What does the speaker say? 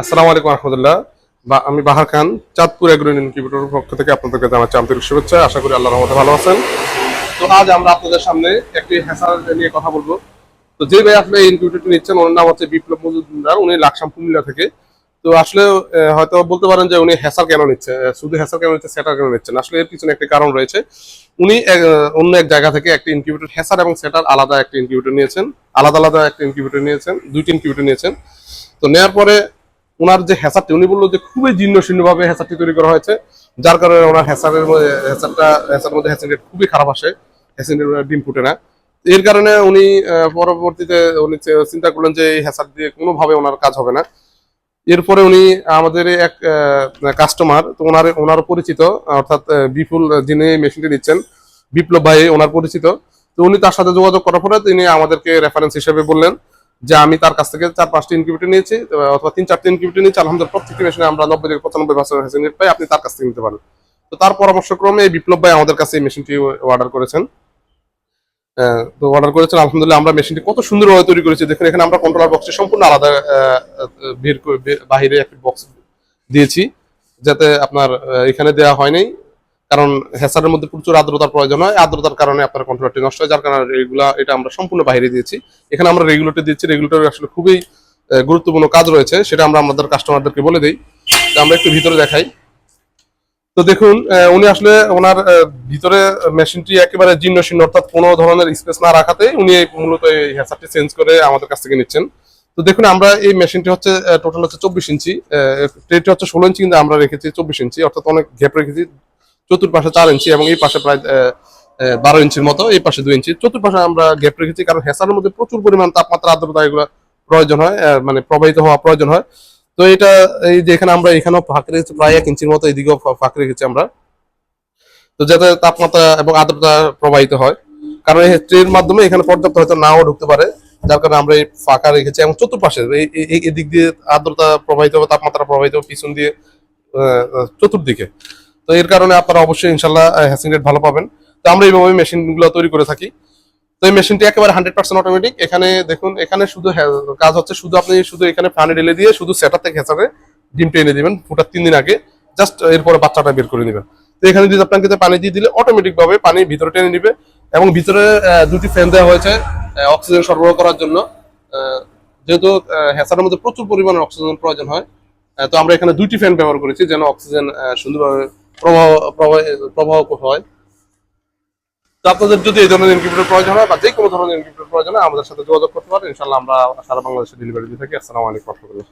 আসসালামু আলাইকুম রহমতুল্লাহ। বা আমি বাহার খান, চাঁদপুর এগ্রো ইনকিউবেটর পক্ষ থেকে আপনাদেরকে জানাচ্ছি আন্তরিক শুভেচ্ছা। আশা করি আল্লাহ রহমতে ভালো আছেন। তো আজ আমরা আপনাদের সামনে একটি হ্যাসার নিয়ে কথা বলব। তো যে ভাই আপনি ইনকিউবেটরটি নিচ্ছেন, ওনার নাম হচ্ছে বিপ্লব মজুমদার। উনি লাকসাম কুমিল্লা থেকে। তো আসলে হয়তো বলতে পারেন যে উনি হ্যাসার কেন নিচ্ছে শুধু হ্যাসার কেন নিচ্ছে, সেটার কেন নিচ্ছেন আসলে এর পিছনে একটি কারণ রয়েছে। উনি অন্য এক জায়গা থেকে একটি ইনকিউবেটর হ্যাসার এবং সেটার আলাদা একটা ইনকিউবেটর নিয়েছেন। আলাদা আলাদা একটা ইনকিউবেটর নিয়েছেন দুইটি ইনকিউবেটর নিয়েছেন। তো নেওয়ার পরে ওনার যে হ্যাসারটি উনি বলল যে খুবই জীর্ণ শীর্ণ ভাবে হ্যাসারটি তৈরি করা হয়েছে। যার কারণে ওনার হ্যাসারের মধ্যে হ্যাসারটা হ্যাসার মধ্যে হ্যাসিন রেট খুবই খারাপ আসে। হ্যাসিন রেট ডিম ফুটে না। এর কারণে উনি পরবর্তীতে উনি চিন্তা করলেন যে এই হ্যাসার দিয়ে কোনোভাবে ওনার কাজ হবে না। এরপরে উনি আমাদের এক কাস্টমার তো ওনার ওনার পরিচিত, অর্থাৎ বিপুল যিনি মেশিনটি নিচ্ছেন, বিপ্লব ভাই ওনার পরিচিত। তো উনি তার সাথে যোগাযোগ করার পরে তিনি আমাদেরকে রেফারেন্স হিসেবে বললেন। যে আমি তার কাছ থেকে চার পাঁচটি ইনকিউবেটর নিয়েছি অথবা তিন চারটি ইনকিউবেটর নিয়েছি আলহামদুলিল্লাহ প্রত্যেকটি মেশিনে আমরা নব্বই থেকে পঁচানব্বই পার্সেন্ট রেট পাই আপনি তার কাছ থেকে নিতে পারেন। তো তার পরামর্শক্রমে এই বিপ্লব ভাই আমাদের কাছে এই মেশিনটি অর্ডার করেছেন। আহ, তো অর্ডার করেছেন আলহামদুলিল্লাহ আমরা মেশিনটি কত সুন্দরভাবে তৈরি করেছি। দেখুন এখানে আমরা কন্ট্রোলার বক্সে সম্পূর্ণ আলাদা বাহিরে একটি বক্স দিয়েছি যাতে আপনার এখানে দেওয়া হয়নি কারণ হেসারের মধ্যে প্রচুর আর্দ্রতার প্রয়োজন হয়। আর্দ্রতার কারণে আপনার কন্ট্রোলারটি নষ্ট হয়, যার কারণে এগুলা, এটা আমরা সম্পূর্ণ বাইরে দিয়েছি। এখানে আমরা রেগুলেটর দিচ্ছি। রেগুলেটর আসলে খুবই গুরুত্বপূর্ণ কাজ রয়েছে। সেটা আমরা আমাদের কাস্টমারদেরকে বলে দিই। আমরা একটু ভিতরে দেখাই। তো দেখুন উনি আসলে ওনার ভিতরে মেশিনটি একেবারে জীর্ণ শীর্ণ, অর্থাৎ কোনো ধরনের স্পেস না রাখাতে উনি মূলত এই হ্যাসারটি চেঞ্জ করে আমাদের কাছ থেকে নিচ্ছেন। তো দেখুন, আমরা এই মেশিনটি হচ্ছে টোটাল হচ্ছে চব্বিশ ইঞ্চি। ট্রেটি হচ্ছে ষোলো ইঞ্চি, কিন্তু আমরা রেখেছি চব্বিশ ইঞ্চি, অর্থাৎ অনেক গ্যাপ রেখেছি। চতুর্পাশে চার ইঞ্চি এবং এই পাশে প্রায় বারো ইঞ্চির মতো, এই পাশে দুই ইঞ্চি। চতুর্পাশে আমরা গ্যাপ রেখেছি, কারণ হ্যাসারের মধ্যে প্রচুর পরিমাণ তাপমাত্রা, আর্দ্রতা এগুলো প্রয়োজন হয় মানে প্রবাহিত হওয়া প্রয়োজন হয়। তো এটা, এই যে এখানে আমরা এখানেও ফাঁক রেখেছি, প্রায় এক ইঞ্চির মতো এদিকেও ফাঁক রেখেছি আমরা। তো যাতে তাপমাত্রা এবং আর্দ্রতা প্রবাহিত হয়, কারণ এই ট্রের মাধ্যমে এখানে পর্যাপ্ত হয়তো নাও ঢুকতে পারে, যার কারণে আমরা এই ফাঁকা রেখেছি এবং চতুর্পাশে, এই- এদিক দিয়ে আর্দ্রতা প্রবাহিত হবে, তাপমাত্রা প্রবাহিত হবে, পিছন দিয়ে চতুর্দিকে। তো এর কারণে আপনারা অবশ্যই ইনশাল্লাহ হ্যাসিং রেট ভালো পাবেন। তো আমরা এইভাবে মেশিনগুলো তৈরি করে থাকি। তো এই মেশিনটি একেবারে হান্ড্রেড পার্সেন্ট অটোমেটিক এখানে দেখুন, এখানে শুধু কাজ হচ্ছে শুধু আপনি শুধু এখানে পানি ঢেলে দিয়ে শুধু সেটার থেকে হেঁচাবে ডিম টেনে দিবেন, ফুটার তিন দিন আগে। জাস্ট এরপরে বাচ্চাটা বের করে নেবেন। তো এখানে যদি আপনাকে পানি দিয়ে দিলে অটোমেটিক ভাবে পানি ভিতরে টেনে নিবে এবং ভিতরে দুটি ফ্যান দেওয়া হয়েছে অক্সিজেন সরবরাহ করার জন্য। যেহেতু হ্যাসারের মধ্যে প্রচুর পরিমাণে অক্সিজেন প্রয়োজন হয় তো আমরা এখানে দুইটি ফ্যান ব্যবহার করেছি যেন অক্সিজেন সুন্দরভাবে প্রবাহ প্রবাহ হয়। তো আপনাদের যদি এই ধরনের ইনকিউবেটর প্রয়োজন হয় বা যে কোনো ধরনের ইনকিউবেটর প্রয়োজন হয়, আমাদের সাথে যোগাযোগ করতে পারেন। ইনশাল্লাহ আমরা সারা বাংলাদেশে ডেলিভারি দিয়ে থাকি। আসসালামু আলাইকুম রহমতুল্লাহ।